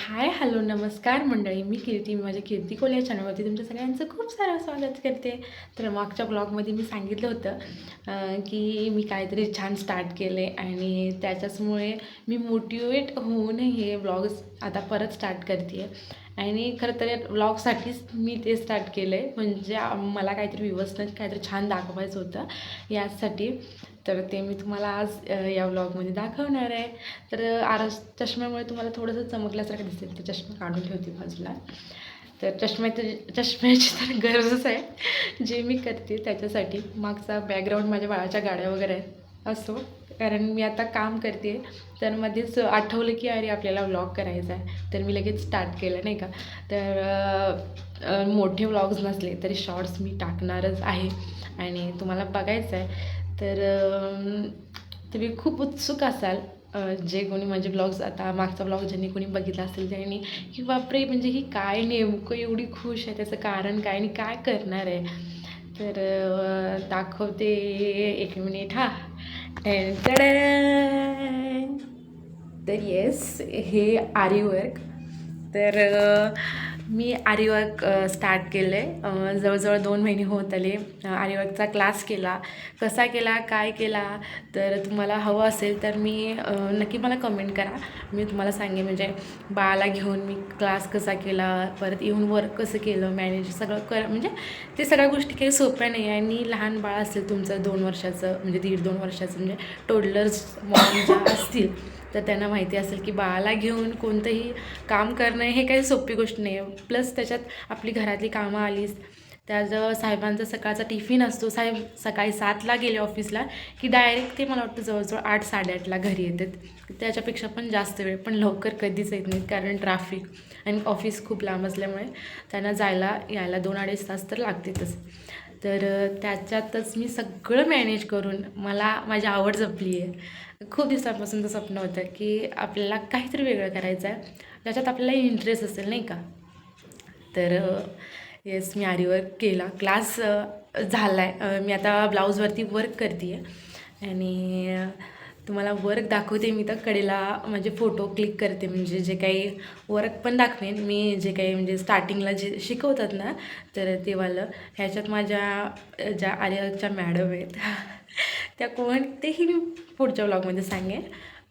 Hi hello नमस्कार मंडळी. मी कीर्ती मी माझ्या कीर्ती कोल या चॅनलवरती तुमच्या सगळ्यांचं खूप सारं स्वागत करते. तर मागच्या ब्लॉगमध्ये मी सांगितलं होतं की मी काहीतरी छान स्टार्ट केले आणि त्याच्याचमुळे मी मोटिवेट होऊन हे ब्लॉग्स आता परत स्टार्ट करते आहे आणि खरं तर ब्लॉगसाठीच मी ते स्टार्ट केलं आहे म्हणजे मला काहीतरी व्यवस्थित काहीतरी छान दाखवायचं होतं. यासाठी. तर ते मी तुम्हाला आज या व्लॉगमध्ये दाखवणार आहे. तर आरस चष्म्यामुळे तुम्हाला थोडंसं चमकल्यासारखं दिसेल. ते चष्मा काढून ठेवते बाजूला. तर चष्म्यात चष्म्याची तर गरजच आहे. जे मी करते त्याच्यासाठी. मागचा बॅकग्राऊंड माझ्या बाळाच्या गाड्या वगैरे आहेत. असो. कारण मी आता काम करते तर मध्येच आठवलं की अरे आपल्याला व्लॉग करायचा आहे. तर मी लगेच स्टार्ट केलं नाही का? तर मोठे व्लॉग्स नसले तरी शॉर्ट्स मी टाकणारच आहे. आणि तुम्हाला बघायचं आहे. तर तुम्ही खूप उत्सुक असाल जे कोणी म्हणजे माझे ब्लॉग्स आता मागचा ब्लॉग ज्यांनी कोणी बघितला असेल त्यांनी की बापरे म्हणजे ही काय नेमकं एवढी खुश आहे त्याचं कारण काय आणि काय करणार आहे? तर दाखवते एक मिनिट हां. तर येस हे आरी वर्क तर मी आरीवर्क स्टार्ट केलं आहे जवळजवळ दोन महिने होत आले. आरीवर्कचा क्लास केला. कसा केला काय केला तर तुम्हाला हवं असेल तर मी नक्की मला कमेंट करा. मी तुम्हाला सांगेन म्हणजे बाळाला घेऊन मी क्लास कसा केला परत येऊन वर्क कसं केलं मॅनेज सगळं कर म्हणजे ते सगळ्या गोष्टी काही सोप्या नाही आहे. आणि लहान बाळ असेल तुमचं दोन वर्षाचं म्हणजे दीड दोन वर्षाचं म्हणजे टोडलर्स मॉम ज्या असतील तर त्यांना माहिती असेल की बाळाला घेऊन कोणतंही काम करणं हे काही सोपी गोष्ट नाही आहे प्लस त्याच्यात आपली घरातली कामं आलीच त्याजवळ साहेबांचा सकाळचा टिफिन असतो. साहेब सकाळी सातला गेले ऑफिसला की डायरेक्ट ते मला वाटतं जवळजवळ आठ साडेआठला घरी येतात. त्याच्यापेक्षा पण जास्त वेळ पण लवकर कधीच येत नाहीत कारण ट्रॅफिक आणि ऑफिस खूप लांब असल्यामुळे त्यांना जायला यायला दोन अडीच तास तर लागतातच. तर त्याच्यातच मी सगळं मॅनेज करून मला माझी आवड जपली आहे. खूप दिवसांपासूनचं स्वप्न होतं की आपल्याला काहीतरी वेगळं करायचं आहे ज्याच्यात आपल्याला इंटरेस्ट असेल नाही का? तर येस मी आरीवर्क केला. क्लास झाला आहे मी आता ब्लाऊजवरती वर्क करते आहे आणि तुम्हाला वर्क दाखवते मी तर कडेला माझे फोटो क्लिक करते. म्हणजे जे काही वर्क पण दाखवेन. मी जे काही म्हणजे स्टार्टिंगला जे शिकवतात ना तर तेवालं ह्याच्यात माझ्या ज्या आर्यवर्कच्या मॅडम आहेत त्या कोण? तेही मी पुढच्या ब्लॉगमध्ये सांगेन.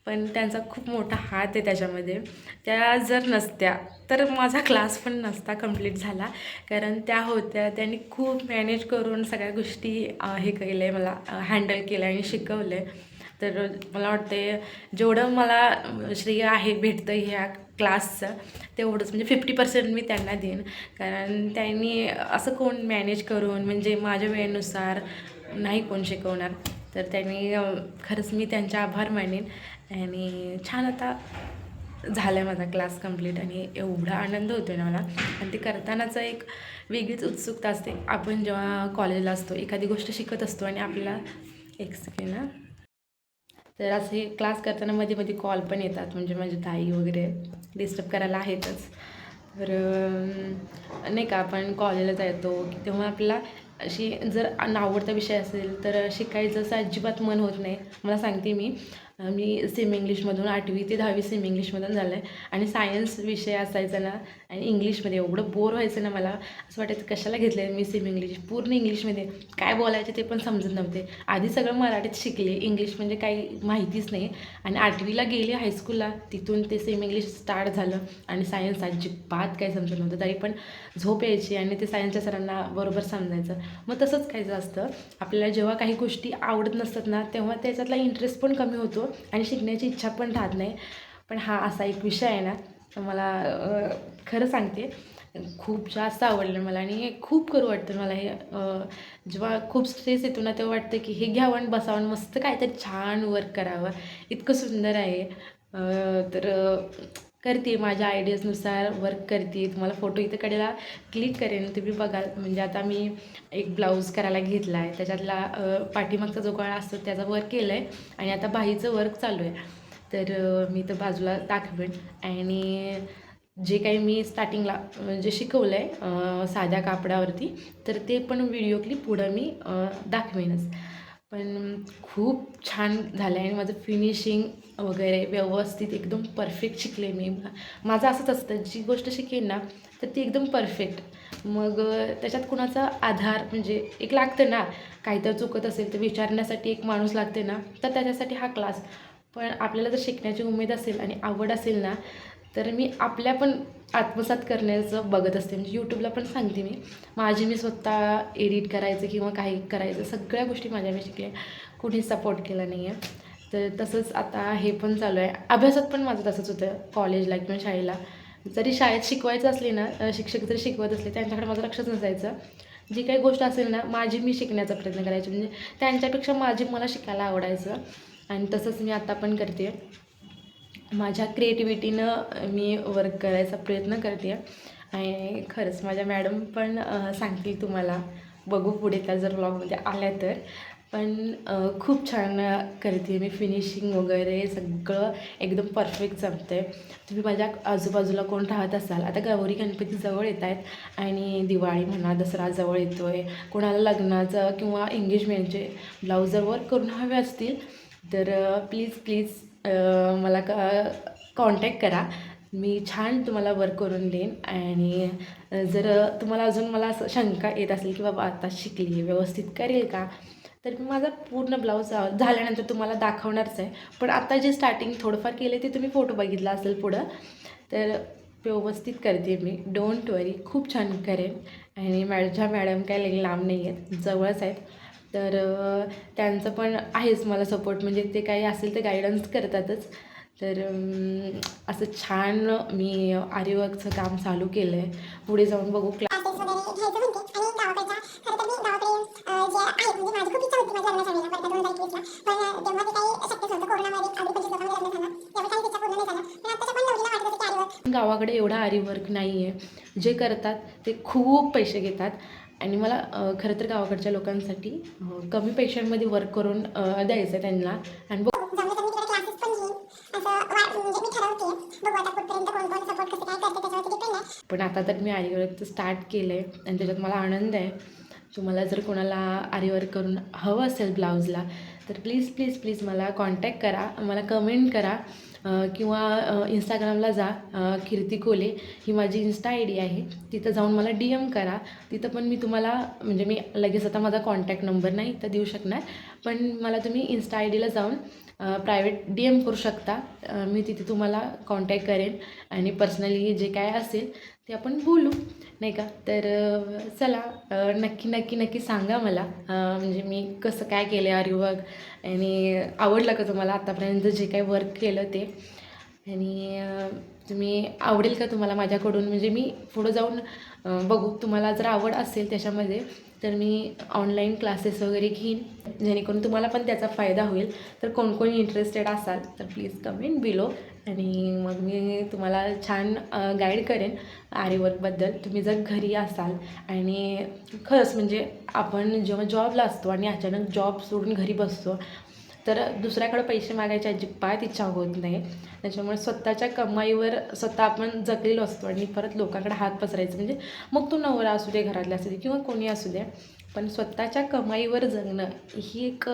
पण त्यांचा खूप मोठा हात आहे त्याच्यामध्ये. त्या जर नसत्या तर माझा क्लास पण नसता कंप्लीट झाला. कारण त्या होत्या त्यांनी खूप मॅनेज करून सगळ्या गोष्टी हे केलं आहे मला हँडल केलं आणि शिकवलं आहे तर मला वाटते जेवढं मला श्रेय आहे भेटतं ह्या क्लासचं तेवढंच म्हणजे फिफ्टी पर्सेंट मी त्यांना देईन. कारण त्यांनी असं कोण मॅनेज करून म्हणजे माझ्या वेळेनुसार नाही कोण शिकवणार. तर त्यांनी खरंच मी त्यांचे आभार मानेन. आणि छान आता झाला आहे माझा क्लास कंप्लीट आणि एवढा आनंद होतो आहे ना मला. आणि ते करतानाचं एक वेगळीच उत्सुकता असते. आपण जेव्हा कॉलेजला असतो एखादी गोष्ट शिकत असतो आणि आपल्याला एक सेकंड ना तर असे क्लास करताना मध्ये मध्ये कॉल पण येतात. म्हणजे माझी ताई वगैरे डिस्टर्ब करायला आहेतच. तर नाही का आपण कॉलेजला जातो तेव्हा आपल्याला अशी जर आवडता विषय असेल तर शिकायचं असं अजिबात मन होत नाही. मला सांगते मी. मी सेम इंग्लिशमधून आठवी ते दहावी सेम इंग्लिशमधून झालं आहे आणि सायन्स विषय असायचा ना आणि इंग्लिशमध्ये एवढं बोर व्हायचं ना मला असं वाटायचं कशाला घेतलं आहे मी सेम इंग्लिश पूर्ण इंग्लिशमध्ये काय बोलायचे ते पण समजत नव्हते. आधी सगळं मराठीत शिकले इंग्लिश म्हणजे काही माहितीच नाही. आणि आठवीला गेले हायस्कूलला तिथून ते सेम इंग्लिश स्टार्ट झालं. आणि सायन्स अजिबात काही समजत नव्हतं. तरी पण झोप यायची आणि ते सायन्सच्या सरांना बरोबर समजायचं. मग तसंच काही असतं. आपल्याला जेव्हा काही गोष्टी आवडत नसतात ना तेव्हा त्याच्यातला इंटरेस्ट पण कमी होतो. आणि शिकण्याची इच्छा पण राहत नाही. पण हा असा एक विषय आहे ना मला खरं सांगते खूप जास्त आवडलं मला आणि हे खूप करू वाटतं मला हे जेव्हा खूप स्ट्रेस येतो ना तेव्हा वाटतं की हे घ्यावं आणि बसावं मस्त काय तर छान वर्क करावं. इतकं सुंदर आहे तर करते माझ्या आयडियाजनुसार वर्क करते. तुम्हाला फोटो इथं कडेला क्लिक करेन. तुम्ही बघाल. म्हणजे आता मी एक ब्लाऊज करायला घेतला आहे त्याच्यातला पाठीमागचा जो गळा असतो त्याचा वर्क केलं आहे आणि आता बाहीचं वर्क चालू आहे. तर मी तर बाजूला दाखवेन. आणि जे काही मी स्टार्टिंगला जे म्हणजे शिकवलं आहे साध्या कापडावरती तर ते पण व्हिडिओ क्लिप पुढं मी दाखवेनच. पण खूप छान झालं आहे आणि माझं फिनिशिंग वगैरे व्यवस्थित एकदम परफेक्ट शिकले मी. माझं असंच असतं जी गोष्ट शिकेन ना तर ती एकदम परफेक्ट मग त्याच्यात कुणाचा आधार म्हणजे एक लागतं ना काहीतरी चुकत असेल तर विचारण्यासाठी एक माणूस लागते ना तर त्याच्यासाठी हा क्लास पण आपल्याला जर शिकण्याची उमेद असेल आणि आवड असेल ना तर मी आपल्या पण आत्मसात करण्याचं बघत असते. म्हणजे यूट्यूबला पण सांगते मी. माझी मी स्वतः एडिट करायचं किंवा काही करायचं सगळ्या गोष्टी माझ्या मी शिकल्या कोणी सपोर्ट केला नाही आहे तर तसंच आता हे पण चालू आहे. अभ्यासात पण माझं तसंच होतं कॉलेजला किंवा शाळेला. जरी शाळेत शिकवायचं असले ना शिक्षक जरी शिकवत असले त्यांच्याकडे माझं लक्षच नसायचं. जी काही गोष्ट असेल ना माझी मी शिकण्याचा प्रयत्न करायचे. म्हणजे त्यांच्यापेक्षा माझी मला शिकायला आवडायचं. आणि तसंच मी आता पण करते. माझ्या क्रिएटिव्हिटीनं मी वर्क करायचा प्रयत्न करते. आणि खरंच माझ्या मॅडम पण सांगतील तुम्हाला. बघू पुढे त्या जर ब्लॉगमध्ये आल्या तर. पण खूप छान करते मी फिनिशिंग वगैरे सगळं एकदम परफेक्ट जमते तुम्ही माझ्या आजूबाजूला कोण राहत असाल आता गौरी गणपती जवळ येत आहेत आणि दिवाळी म्हणा दसरा जवळ येतो आहे कोणाला लग्नाचं किंवा एंगेजमेंटचे ब्लाऊज जर वर्क करून हवे असतील तर प्लीज प्लीज मला क कॉन्टॅक्ट करा. मी छान तुम्हाला वर्क करून देईन आणि जर तुम्हाला अजून मला असं शंका येत असेल की बाबा आता शिकली व्यवस्थित करेल का? तर मी माझा पूर्ण ब्लाऊज झाल्यानंतर तुम्हाला दाखवणारच आहे. पण आता जे स्टार्टिंग थोडंफार केले ते तुम्ही फोटो बघितला असेल पुढं. तर व्यवस्थित करते मी. डोंट वरी खूप छान करेन. आणि माझ्या मॅडम काय लगे लांब नाही आहेत. जवळच आहेत. तर त्यांचं पण आहेच मला सपोर्ट म्हणजे ते काही असेल ते गायडन्स करतातच. तर असं छान मी आर्यवर्कचं काम चालू केलं आहे पुढे जाऊन बघू. क्लास आहेत म्हणजे माझी खूप इच्छा होती माझ्या लग्नाच्या वेळेला पण दोन हजार एकवीसला पण तेव्हा ते काही शक्यच नव्हतं कोरोनामध्ये अगदी पंचवीस लोकांमध्ये लग्न झालं तेव्हा काही इच्छा पूर्ण नाही झालं पण पण नवरीला वाटत होतं की आरीवर गावाकडे एवढा आरीवर्क नाही आहे जे करतात ते खूप पैसे घेतात. आणि मला खरं तर गावाकडच्या लोकांसाठी कमी पैशांमध्ये वर्क करून द्यायचं आहे त्यांना. आणि बघ पण मी आता तर मी आरीवर्कचं स्टार्ट केलं आहे आणि त्याच्यात मला आनंद आहे. तुम्हाला जर कोणाला आरीवर्क करून हवं असेल ब्लाऊजला तर प्लीज प्लीज प्लीज मला कॉन्टॅक्ट करा मला कमेंट करा किंवा इंस्टाग्रामला जा कीर्ती कोले ही माझी इन्स्टा आय डी आहे. तिथं जाऊन मला डी एम करा. तिथं पण मी तुम्हाला म्हणजे मी लगेच आता माझा कॉन्टॅक्ट नंबर नाही तर देऊ शकणार. पण मला तुम्ही इन्स्टा आय डीला जाऊन प्रायव्हेट डी एम करू शकता. मी तिथे तुम्हाला कॉन्टॅक्ट करेन आणि पर्सनली जे काय असेल ते आपण बोलू नाही का? तर चला नक्की नक्की नक्की सांगा मला म्हणजे मी कसं काय केलं आरी वर्क आणि आवडलं का तुम्हाला आत्तापर्यंत जे काय वर्क केलं ते? आणि तुम्ही आवडेल का तुम्हाला माझ्याकडून? म्हणजे मी पुढं जाऊन बघू. तुम्हाला जर आवड असेल त्याच्यामध्ये तर मी ऑनलाईन क्लासेस वगैरे घेईन. जेणेकरून तुम्हाला पण त्याचा फायदा होईल. तर कोण कोण इंटरेस्टेड असाल तर प्लीज कमेंट बिलो आणि मग मी तुम्हाला छान गाईड करेन आरीवर्कबद्दल तुम्ही जर घरी असाल आणि खरंच म्हणजे आपण जेव्हा जॉबला असतो आणि अचानक जॉब सोडून घरी बसतो तर दुसऱ्याकडे पैसे मागायची अजिबात इच्छा होत नाही. त्याच्यामुळे स्वतःच्या कमाईवर स्वतः आपण जगलेलो असतो आणि परत लोकांकडे हात पसरायचं. म्हणजे मग तो नवरा असू दे घरातला असू दे किंवा कोणी असू दे पण स्वतःच्या कमाईवर जगणं ही एक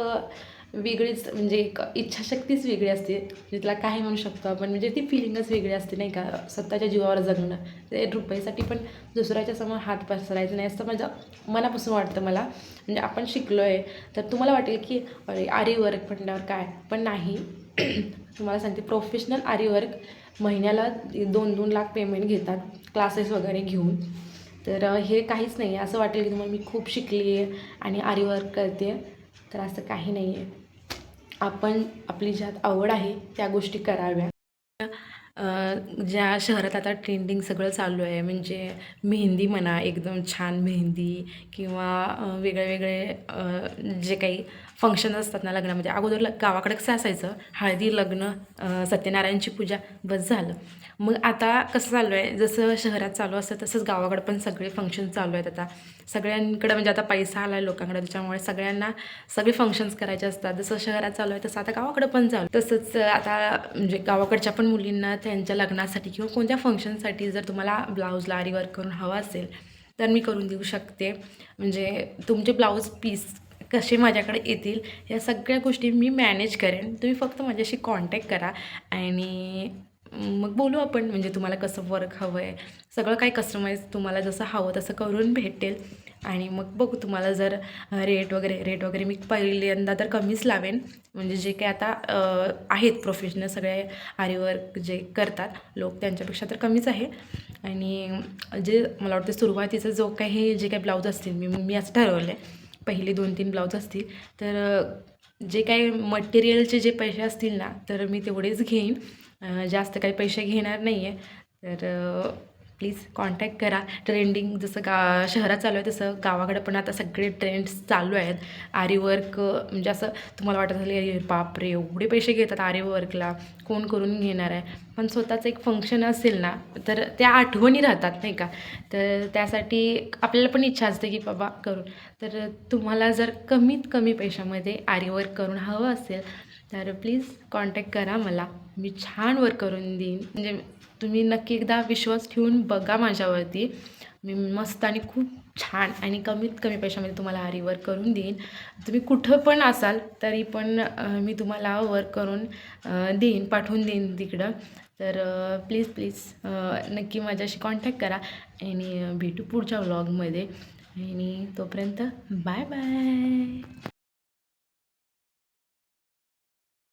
वेगळीच म्हणजे एक इच्छाशक्तीच वेगळी असते. म्हणजे तिला काय म्हणू शकतो आपण. म्हणजे ती फिलिंगच वेगळी असते नाही का? स्वतःच्या जीवावर जगणं. ते रुपयासाठी पण दुसऱ्याच्या समोर हात पसरायचं नाही असं माझं मनापासून वाटतं मला. म्हणजे आपण शिकलो आहे तर तुम्हाला वाटेल की अरे आरी वर्क म्हटल्यावर काय? पण नाही. तुम्हाला सांगते प्रोफेशनल आरी वर्क महिन्याला दोन दोन लाख पेमेंट घेतात क्लासेस वगैरे घेऊन. तर हे काहीच नाही आहे असं वाटेल की तुम्हाला मी खूप शिकली आहे आणि आरी वर्क करते तर असं काही नाही आहे आपण आपली ज्यात आवड आहे त्या गोष्टी कराव्या. ज्या शहरात आता ट्रेंडिंग सगळं चालू आहे म्हणजे मेहंदी म्हणा एकदम छान मेहंदी किंवा वेगळे वेगळे जे काही फंक्शन असतात ना लग्नामध्ये. अगोदर ल गावाकडे कसं असायचं? हळदी लग्न सत्यनारायणची पूजा बस झालं. मग आता कसं चालू आहे? जसं शहरात चालू असतं तसंच गावाकडे पण सगळे फंक्शन चालू आहेत आता. सगळ्यांकडे म्हणजे आता पैसा आला आहे लोकांकडे त्याच्यामुळे सगळ्यांना सगळे फंक्शन्स करायचे असतात. जसं शहरात चालू आहे तसं आता गावाकडं पण चालू तसंच आता म्हणजे गावाकडच्या पण मुलींना त्यांच्या लग्नासाठी किंवा कोणत्या फंक्शनसाठी जर तुम्हाला ब्लाऊजला आरी वर्क करून हवं असेल तर मी करून देऊ शकते. म्हणजे तुमचे ब्लाऊज पीस कसे माझ्याकडे येतील या सगळ्या गोष्टी मी मॅनेज करेन. तुम्ही फक्त माझ्याशी कॉन्टॅक्ट करा आणि मग बोलू आपण म्हणजे तुम्हाला कसं वर्क हवं आहे सगळं काही कस्टमाइज तुम्हाला जसं हवं तसं करून भेटेल. आणि मग बघू तुम्हाला जर रेट वगैरे रेट वगैरे मी पहिल्यांदा तर कमीच लावेन. म्हणजे जे काही आता आहेत प्रोफेशनल सगळे आरीवर्क जे करतात लोक त्यांच्यापेक्षा तर कमीच आहे. आणि जे मला वाटतं सुरुवातीचं जो काही जे काही ब्लाऊज असतील मी मी असं ठरवलं आहे पहिले दोन तीन ब्लाऊज असतील. तर जे काही मटेरियलचे जे पैसे असतील ना तर मी तेवढेच घेईन. जास्त काही पैसे घेणार नाही आहे तर प्लीज कॉन्टॅक्ट करा. ट्रेंडिंग जसं गा शहरात चालू आहे तसं गावाकडे पण आता सगळे ट्रेंड्स चालू आहेत. आरीवर्क म्हणजे असं तुम्हाला वाटत असेल "अरे बापरे एवढे पैसे घेतात आरीवर्कला कोण करून घेणार आहे? पण स्वतःचं एक फंक्शन असेल ना तर त्या आठवणी राहतात नाही का? तर त्यासाठी आपल्याला पण इच्छा असते की बाबा करून तर तुम्हाला जर कमीत कमी पैशामध्ये आरीवर्क करून हवं असेल तर प्लीज कॉन्टॅक्ट करा मला. मी छान वर्क करून देईन. म्हणजे तुम्ही नक्की एकदा विश्वास ठेवून बघा माझ्यावरती. मी मस्त आणि खूप छान आणि कमीत कमी पैशामध्ये तुम्हाला हा वर्क करून देईन. तुम्ही कुठं पण असाल तरी पण मी तुम्हाला वर्क करून देईन पाठवून देईन तिकडं. तर प्लीज प्लीज नक्की माझ्याशी कॉन्टॅक्ट करा आणि भेटू पुढच्या व्लॉगमध्ये आणि तोपर्यंत बाय बाय.